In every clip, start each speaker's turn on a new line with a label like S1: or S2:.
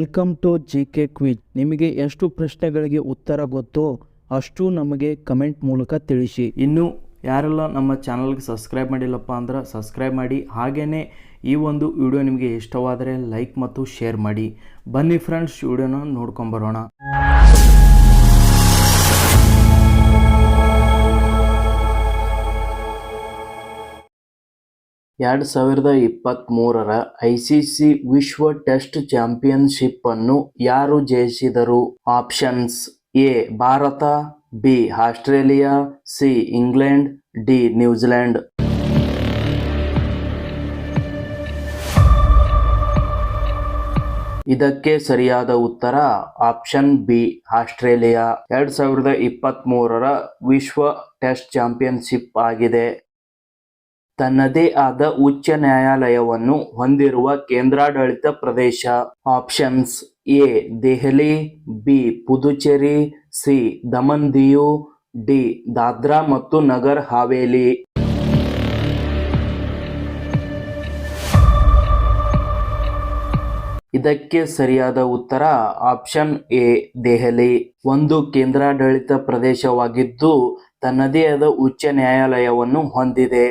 S1: Welcome to G K quiz. ನಿಮಗೆ ಎಷ್ಟು ಪ್ರಶ್ನೆಗಳಿಗೆ ಉತ್ತರ ಗೊತ್ತೋ ಅಷ್ಟು ನಮಗೆ ಕಮೆಂಟ್ ಮೂಲಕ ತಿಳಿಸಿ. ಇನ್ನು ಯಾರೆಲ್ಲ ನಮ್ಮ ಚಾನಲ್ಗೆ ಸಬ್ಸ್ಕ್ರೈಬ್ ಮಾಡಿಲ್ಲಪ್ಪ ಅಂದ್ರೆ ಸಬ್ಸ್ಕ್ರೈಬ್ ಮಾಡಿ. ಹಾಗೆಯೇ ಈ ಒಂದು ವಿಡಿಯೋ ನಿಮಗೆ ಇಷ್ಟವಾದರೆ ಲೈಕ್ ಮತ್ತು ಶೇರ್ ಮಾಡಿ. ಬನ್ನಿ ಫ್ರೆಂಡ್ಸ್ ವಿಡಿಯೋನ ನೋಡ್ಕೊಂಬರೋಣ ಎರಡು ಸಾವಿರದ ಇಪ್ಪತ್ತ್ಮೂರರ ಐ ಸಿ ಸಿ ವಿಶ್ವ ಟೆಸ್ಟ್ ಚಾಂಪಿಯನ್ಶಿಪ್ ಅನ್ನು ಯಾರು ಜಯಿಸಿದರು? Options A, Bharat, B, Australia, C, England, D, New Zealand. ಇದಕ್ಕೆ ಸರಿಯಾದ ಉತ್ತರ ಆಪ್ಷನ್ ಬಿ, ಆಸ್ಟ್ರೇಲಿಯಾ. ಎರಡು ಸಾವಿರದ ಇಪ್ಪತ್ತ್ ಮೂರರ ವಿಶ್ವ ಟೆಸ್ಟ್ ಚಾಂಪಿಯನ್ಶಿಪ್ ಆಗಿದೆ. ತನ್ನದೇ ಆದ ಉಚ್ಚ ನ್ಯಾಯಾಲಯವನ್ನು ಹೊಂದಿರುವ ಕೇಂದ್ರಾಡಳಿತ ಪ್ರದೇಶ. Options A, Delhi, B, Puducherry, C Daman Diu D, Dadra ಮತ್ತು ನಗರ್ ಹಾವೇಲಿ ಇದಕ್ಕೆ ಸರಿಯಾದ ಉತ್ತರ ಆಪ್ಷನ್ ಎ, ದೆಹಲಿ. ಒಂದು ಕೇಂದ್ರಾಡಳಿತ ಪ್ರದೇಶವಾಗಿದ್ದು, ತನ್ನದೇ ಆದ ಉಚ್ಚ ನ್ಯಾಯಾಲಯವನ್ನು ಹೊಂದಿದೆ.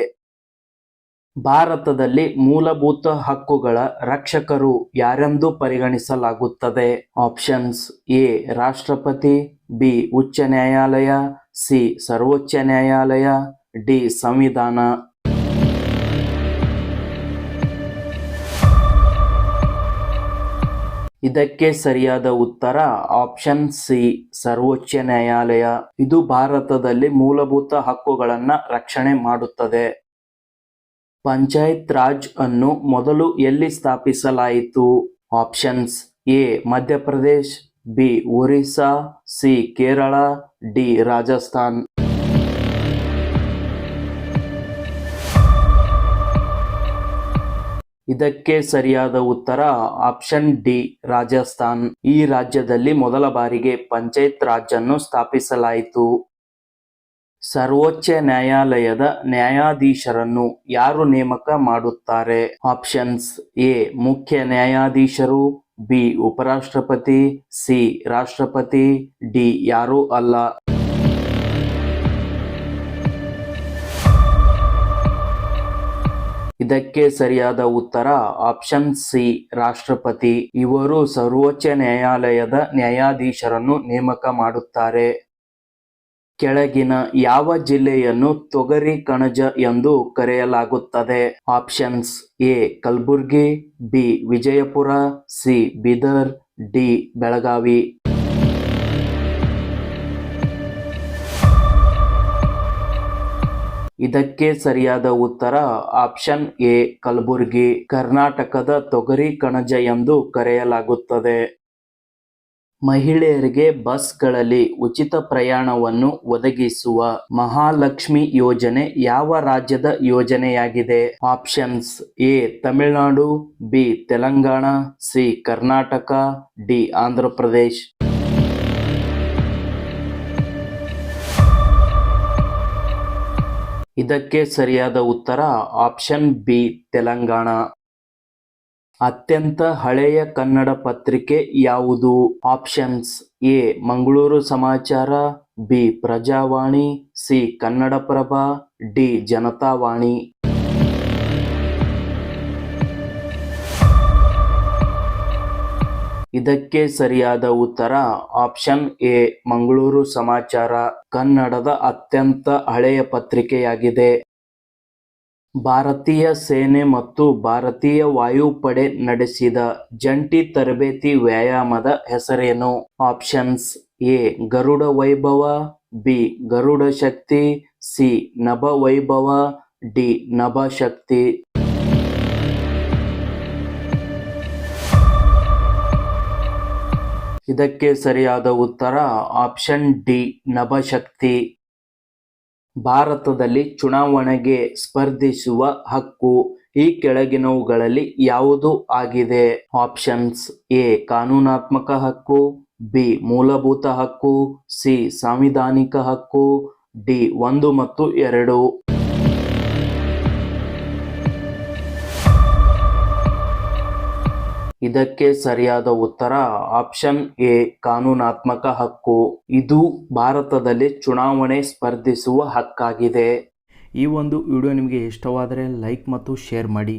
S1: ಭಾರತದಲ್ಲಿ ಮೂಲಭೂತ ಹಕ್ಕುಗಳ ರಕ್ಷಕರು ಯಾರೆಂದು ಪರಿಗಣಿಸಲಾಗುತ್ತದೆ? ಆಪ್ಷನ್ಸ್ ಎ, ರಾಷ್ಟ್ರಪತಿ, ಬಿ, ಉಚ್ಚ ನ್ಯಾಯಾಲಯ, ಸಿ, ಸರ್ವೋಚ್ಚ ನ್ಯಾಯಾಲಯ, ಡಿ, ಸಂವಿಧಾನ. ಇದಕ್ಕೆ ಸರಿಯಾದ ಉತ್ತರ ಆಪ್ಷನ್ ಸಿ, ಸರ್ವೋಚ್ಚ ನ್ಯಾಯಾಲಯ. ಇದು ಭಾರತದಲ್ಲಿ ಮೂಲಭೂತ ಹಕ್ಕುಗಳನ್ನ ರಕ್ಷಣೆ ಮಾಡುತ್ತದೆ. ಪಂಚಾಯತ್ ರಾಜ್ ಅನ್ನು ಮೊದಲು ಎಲ್ಲಿ ಸ್ಥಾಪಿಸಲಾಯಿತು? Options A, Madhya Pradesh, B, Orissa, C, Kerala, D, Rajasthan. ಇದಕ್ಕೆ ಸರಿಯಾದ ಉತ್ತರ ಆಪ್ಷನ್ ಡಿ, ರಾಜಸ್ಥಾನ್. ಈ ರಾಜ್ಯದಲ್ಲಿ ಮೊದಲ ಬಾರಿಗೆ ಪಂಚಾಯತ್ ರಾಜ್ ಅನ್ನು ಸ್ಥಾಪಿಸಲಾಯಿತು. ಸರ್ವೋಚ್ಚ ನ್ಯಾಯಾಲಯದ ನ್ಯಾಯಾಧೀಶರನ್ನು ಯಾರು ನೇಮಕ ಮಾಡುತ್ತಾರೆ? Options A. ಮುಖ್ಯ ನ್ಯಾಯಾಧೀಶರು, ಬಿ. ಉಪರಾಷ್ಟ್ರಪತಿ, ಸಿ. ರಾಷ್ಟ್ರಪತಿ, ಡಿ. ಯಾರೂ ಅಲ್ಲ. ಇದಕ್ಕೆ ಸರಿಯಾದ ಉತ್ತರ ಆಪ್ಷನ್ ಸಿ. ರಾಷ್ಟ್ರಪತಿ. ಇವರು ಸರ್ವೋಚ್ಚ ನ್ಯಾಯಾಲಯದ ನ್ಯಾಯಾಧೀಶರನ್ನು ನೇಮಕ ಮಾಡುತ್ತಾರೆ. ಕೆಳಗಿನ ಯಾವ ಜಿಲ್ಲೆಯನ್ನು ತೊಗರಿ ಕಣಜ ಎಂದು ಕರೆಯಲಾಗುತ್ತದೆ? Options A Kalaburagi B Vijayapura C Bidar D Belagavi. ಇದಕ್ಕೆ ಸರಿಯಾದ ಉತ್ತರ ಆಪ್ಷನ್ ಎ ಕಲಬುರ್ಗಿ. ಕರ್ನಾಟಕದ ತೊಗರಿ ಕಣಜ ಎಂದು ಕರೆಯಲಾಗುತ್ತದೆ. ಮಹಿಳೆಯರಿಗೆ ಬಸ್ಗಳಲ್ಲಿ ಉಚಿತ ಪ್ರಯಾಣವನ್ನು ಒದಗಿಸುವ ಮಹಾಲಕ್ಷ್ಮಿ ಯೋಜನೆ ಯಾವ ರಾಜ್ಯದ ಯೋಜನೆಯಾಗಿದೆ? Options A, Tamil Nadu, B, Telangana, C, Karnataka, D Andhra Pradesh ಇದಕ್ಕೆ ಸರಿಯಾದ ಉತ್ತರ ಆಪ್ಷನ್ ಬಿ, ತೆಲಂಗಾಣ. ಅತ್ಯಂತ ಹಳೆಯ ಕನ್ನಡ ಪತ್ರಿಕೆ ಯಾವುದು? Options A, Mangaluru Samachara, B, Prajavani, C, Kannada Prabha, D, Janatavani. ಇದಕ್ಕೆ ಸರಿಯಾದ ಉತ್ತರ ಆಪ್ಷನ್ ಎ, ಮಂಗಳೂರು ಸಮಾಚಾರ. ಕನ್ನಡದ ಅತ್ಯಂತ ಹಳೆಯ ಪತ್ರಿಕೆಯಾಗಿದೆ. ಭಾರತೀಯ ಸೇನೆ ಮತ್ತು ಭಾರತೀಯ ವಾಯುಪಡೆ ನಡೆಸಿದ ಜಂಟಿ ತರಬೇತಿ ವ್ಯಾಯಾಮದ ಹೆಸರೇನು? Options A, Garuda Vaibhava, B, Garuda Shakti, C, Nabha Vaibhava, D, Nabha ಶಕ್ತಿ. ಇದಕ್ಕೆ ಸರಿಯಾದ ಉತ್ತರ ಆಪ್ಷನ್ ಡಿ ನಭಶಕ್ತಿ ಭಾರತದಲ್ಲಿ ಚುನಾವಣೆಗೆ ಸ್ಪರ್ಧಿಸುವ ಹಕ್ಕು ಈ ಕೆಳಗಿನವುಗಳಲ್ಲಿ ಯಾವುದು ಆಗಿದೆ? ಆಪ್ಷನ್ಸ್ ಎ, ಕಾನೂನಾತ್ಮಕ ಹಕ್ಕು, ಬಿ, ಮೂಲಭೂತ ಹಕ್ಕು, ಸಿ, ಸಾಂವಿಧಾನಿಕ ಹಕ್ಕು, ಡಿ, ಒಂದು ಮತ್ತು ಎರಡು. ಇದಕ್ಕೆ ಸರಿಯಾದ ಉತ್ತರ ಆಪ್ಷನ್ ಎ, ಕಾನೂನಾತ್ಮಕ ಹಕ್ಕು. ಇದು ಭಾರತದಲ್ಲಿ ಚುನಾವಣೆ ಸ್ಪರ್ಧಿಸುವ ಹಕ್ಕಾಗಿದೆ. ಈ ಒಂದು ವಿಡಿಯೋ ನಿಮಗೆ ಇಷ್ಟವಾದರೆ ಲೈಕ್ ಮತ್ತು ಶೇರ್ ಮಾಡಿ.